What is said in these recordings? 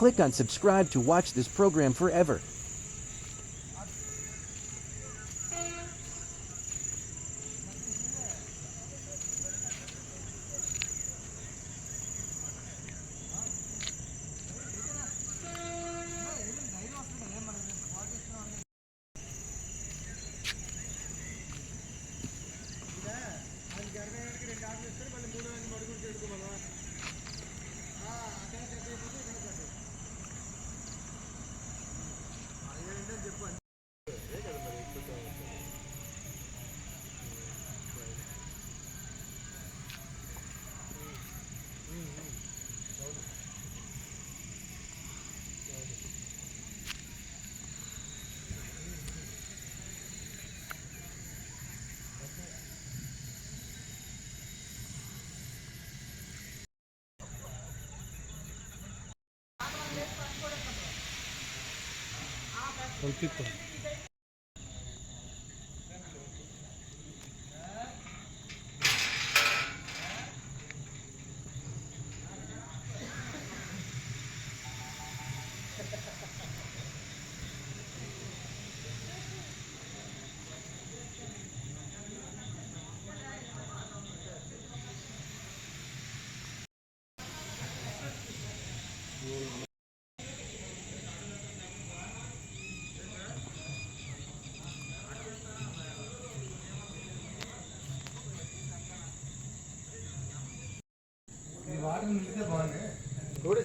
Click on subscribe to watch this program forever. ఇది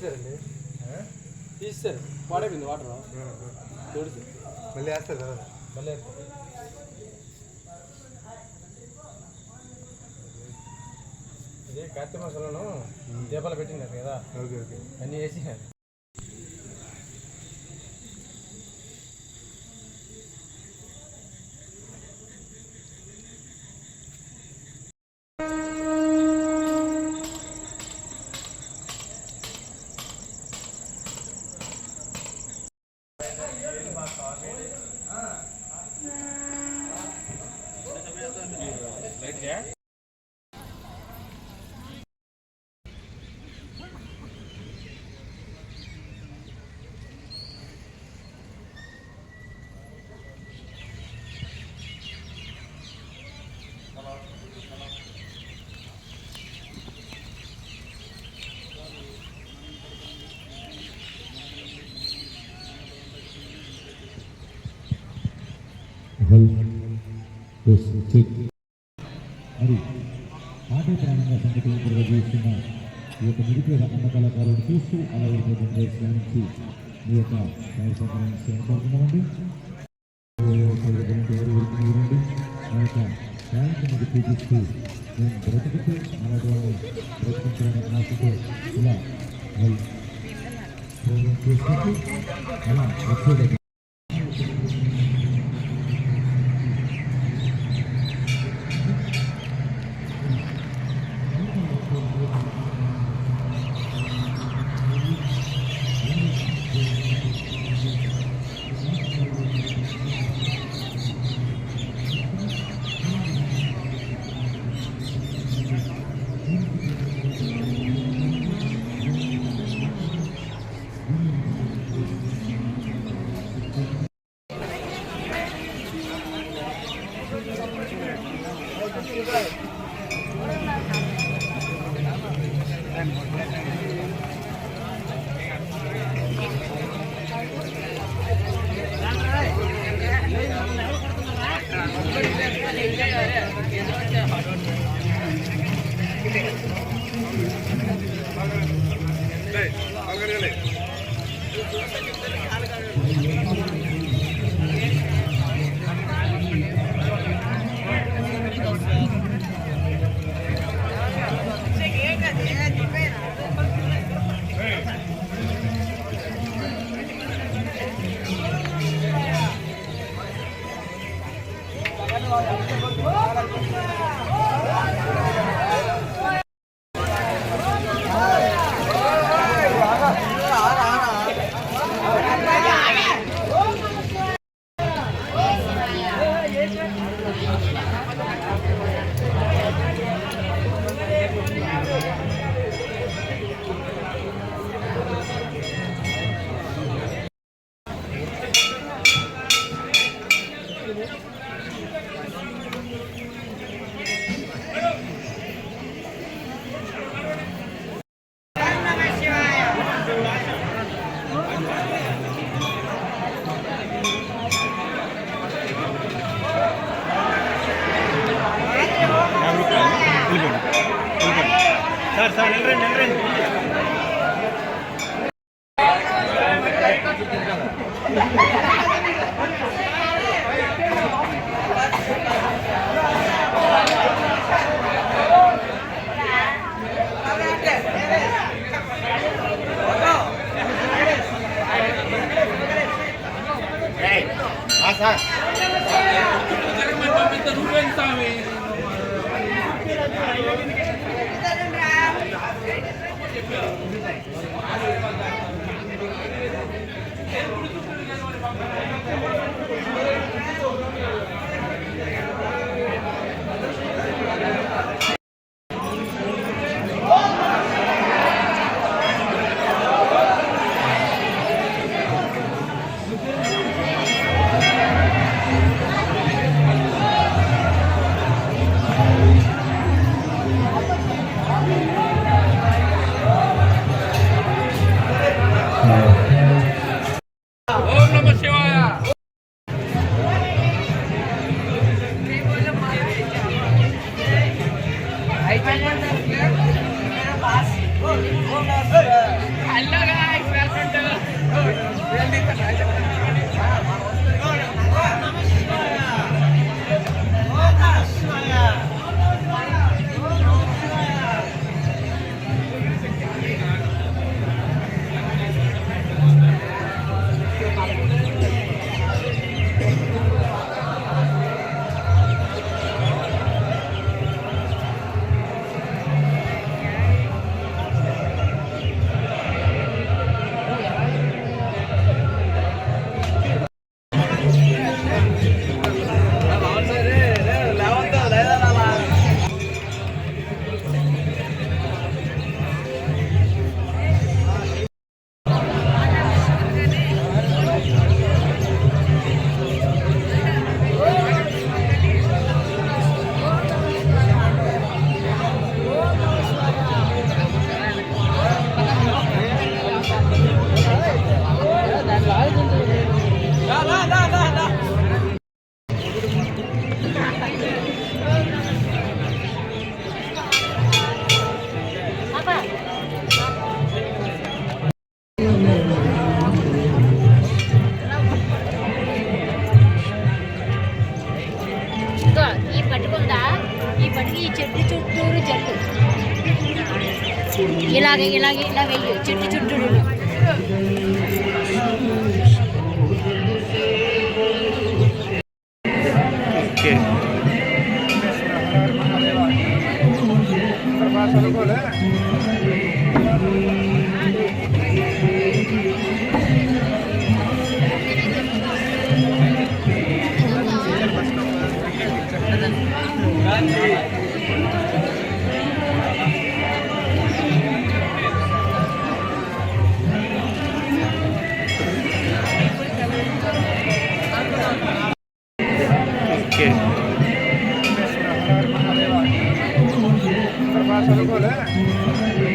తోడేశారండి తీస్తారు పాడైపోయింది వాటర్. తోడేశారు మళ్ళీ వేస్తారు కదా? మళ్ళీ ఇది కార్తీక మాసంలోనూ దీపాలు పెట్టినారు కదా? Okay okay. అన్నీ వేసినారు మరి ఆటో ప్రాణంగా సంగతులు నిర్వహిస్తున్న ఈ యొక్క నిరుపేద అన్న కళాకారుడు చూస్తూ అలాగే శ్రమించి మీ యొక్క కార్యక్రమాన్ని చేపడుతున్నామండి మీరండి మా యొక్క టాలెంట్ మీకు చూపిస్తూ మేము బ్రతుకుతూ అలాంటి వాళ్ళని బ్రతికించాలని ఆశతో ఇలా చేసుకుంటూ అలా వచ్చేది Thank you. సార్ సార్ వెళ్ళండి వెళ్ళండి ఇదిగో Yeah, you're going to get ఇట్లా ఇట్లా వెళ్ళి చుట్టూ చుట్టూ ఓకే சொல்லுங்க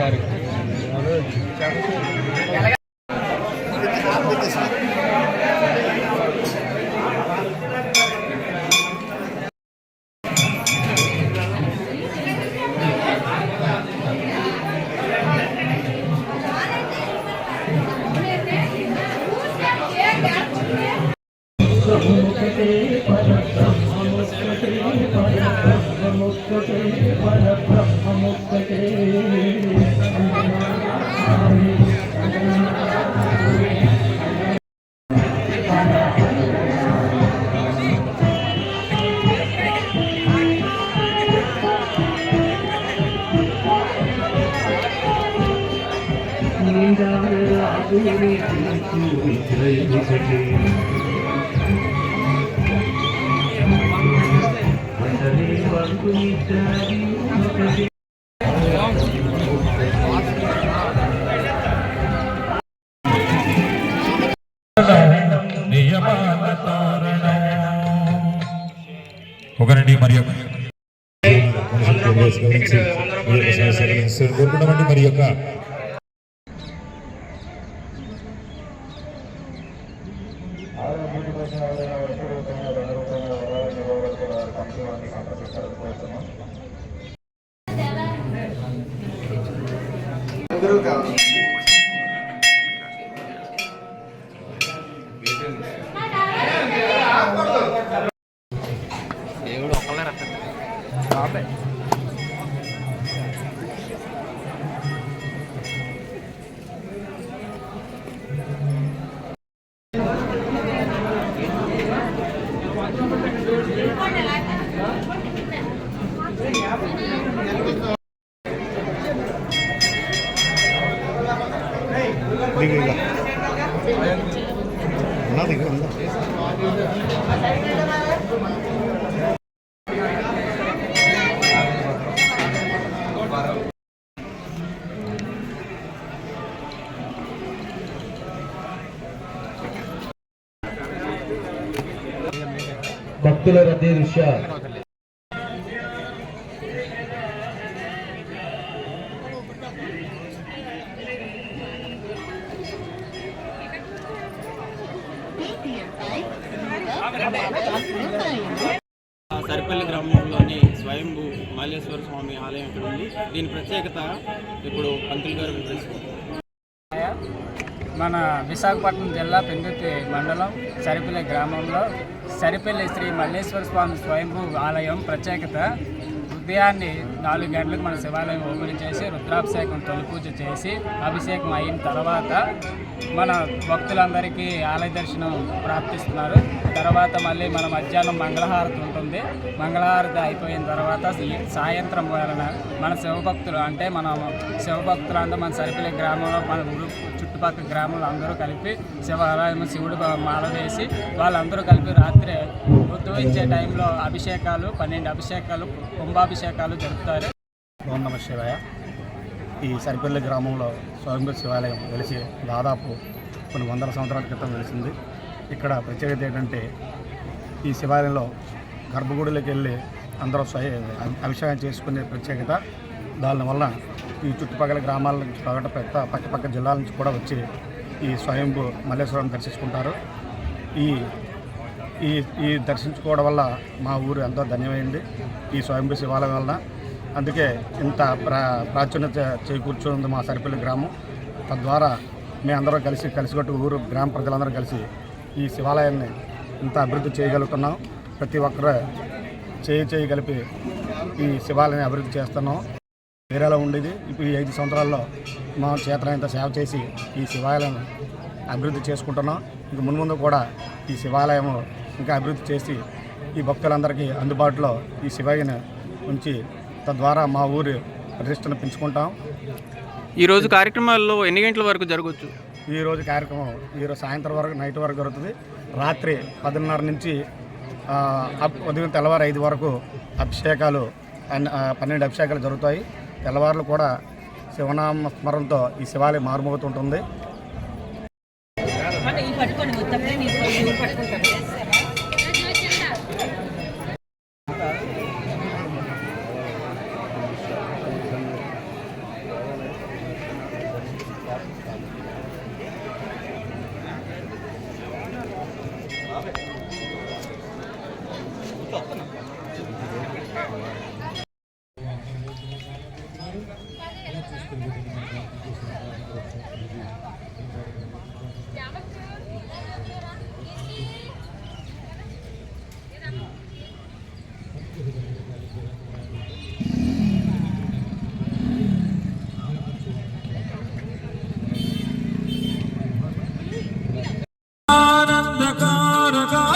ఒకసారి చుట్టూరు ఒకరండి మరి యొక్క మరి యొక్క సమస్యలను కోరుకున్నామండి మరి యొక్క భక్తుల రద్దీ దృష్ట్యా సరిపల్లి గ్రామంలోని స్వయంభూ మాలేశ్వర స్వామి ఆలయం ఇక్కడ ఉంది. దీని ప్రత్యేకత ఇప్పుడు పంతులు గారు మన విశాఖపట్నం జిల్లా పెందుర్తి మండలం సరిపల్లి గ్రామంలో సరిపల్లి శ్రీ మల్లేశ్వర స్వామి స్వయంభూ ఆలయం ప్రత్యేకత. ఉదయాన్నే నాలుగు గంటలకు మన శివాలయం ఓపెన్ చేసి రుద్రాభిషేకం తొలి పూజ చేసి అభిషేకం అయిన తర్వాత మన భక్తులందరికీ ఆలయ దర్శనం ప్రాప్తిస్తున్నారు. తర్వాత మళ్ళీ మన మధ్యాహ్నం మంగళహారతి ఉంటుంది. మంగళహారతి అయిపోయిన తర్వాత సాయంత్రం వలన మన శివభక్తులు అంటే మన శివభక్తులందరూ మన సరిపల్లి గ్రామంలో మన ఊరు చుట్టుపక్కల గ్రామంలో అందరూ కలిపి శివాలయం శివుడు మాల వేసి వాళ్ళందరూ కలిపి రాత్రి ఉద్భవించే టైంలో అభిషేకాలు పన్నెండు అభిషేకాలు కుంభాభిషేకాలు జరుపుతారు. ఓం నమ శివాయ. ఈ సరిపల్లి గ్రామంలో స్వయంభూ శివాలయం వెలిసి దాదాపు కొన్ని వందల సంవత్సరాల క్రితం వెలిసింది. ఇక్కడ ప్రత్యేకత ఏంటంటే ఈ శివాలయంలో గర్భగుడిలోకి వెళ్ళి అందరూ స్వయ అభిషేకం చేసుకునే ప్రత్యేకత. దానివల్ల ఈ చుట్టుపక్కల గ్రామాల నుంచి పగట పెద్ద పక్కపక్క జిల్లాల నుంచి కూడా వచ్చి ఈ స్వయంభూ మల్లేశ్వరం దర్శించుకుంటారు. ఈ ఈ ఈ దర్శించుకోవడం వల్ల మా ఊరు ఎంతో ధన్యమైంది ఈ స్వయంభూ శివాలయం వలన. అందుకే ఇంత ప్రా ప్రాచుర్యత చేకూర్చుంది మా సరిపల్లి గ్రామం. తద్వారా మేమందరం కలిసి కలిసికట్టు ఊరు గ్రామ ప్రజలందరూ కలిసి ఈ శివాలయాన్ని ఇంత అభివృద్ధి చేయగలుగుతున్నాం. ప్రతి ఒక్కరు చేయి చేయి కలిపి ఈ శివాలయాన్ని అభివృద్ధి చేస్తున్నాం. వేరేలా ఉండేది. ఇప్పుడు ఈ ఐదు సంవత్సరాల్లో మా చేతనంత సేవ చేసి ఈ శివాలయం అభివృద్ధి చేసుకుంటున్నాం. ఇంక మున్ముందు కూడా ఈ శివాలయం ఇంకా అభివృద్ధి చేసి ఈ భక్తులందరికీ అందుబాటులో ఈ శివయ్యని ఉంచి తద్వారా మా ఊరి ప్రతిష్టను పెంచుకుంటాం. ఈరోజు కార్యక్రమాల్లో ఎన్ని గంటల వరకు జరగవచ్చు? ఈ రోజు కార్యక్రమం ఈరోజు సాయంత్రం వరకు నైట్ వరకు జరుగుతుంది. రాత్రి పదిన్నర నుంచి ఉదయం తెల్లవారు ఐదు వరకు అభిషేకాలు పన్నెండు అభిషేకాలు జరుగుతాయి. తెల్లవారులు కూడా శివనామ స్మరణతో ఈ శివాలయం మారుమోగుతుంటుంది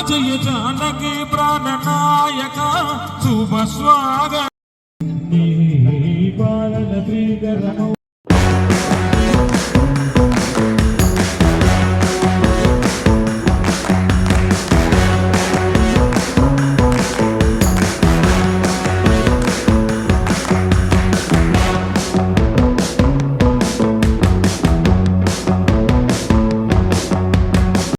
జయ జానకి ప్రాణనాయక శుభ స్వాగత పాలన శ్రీకరమౌ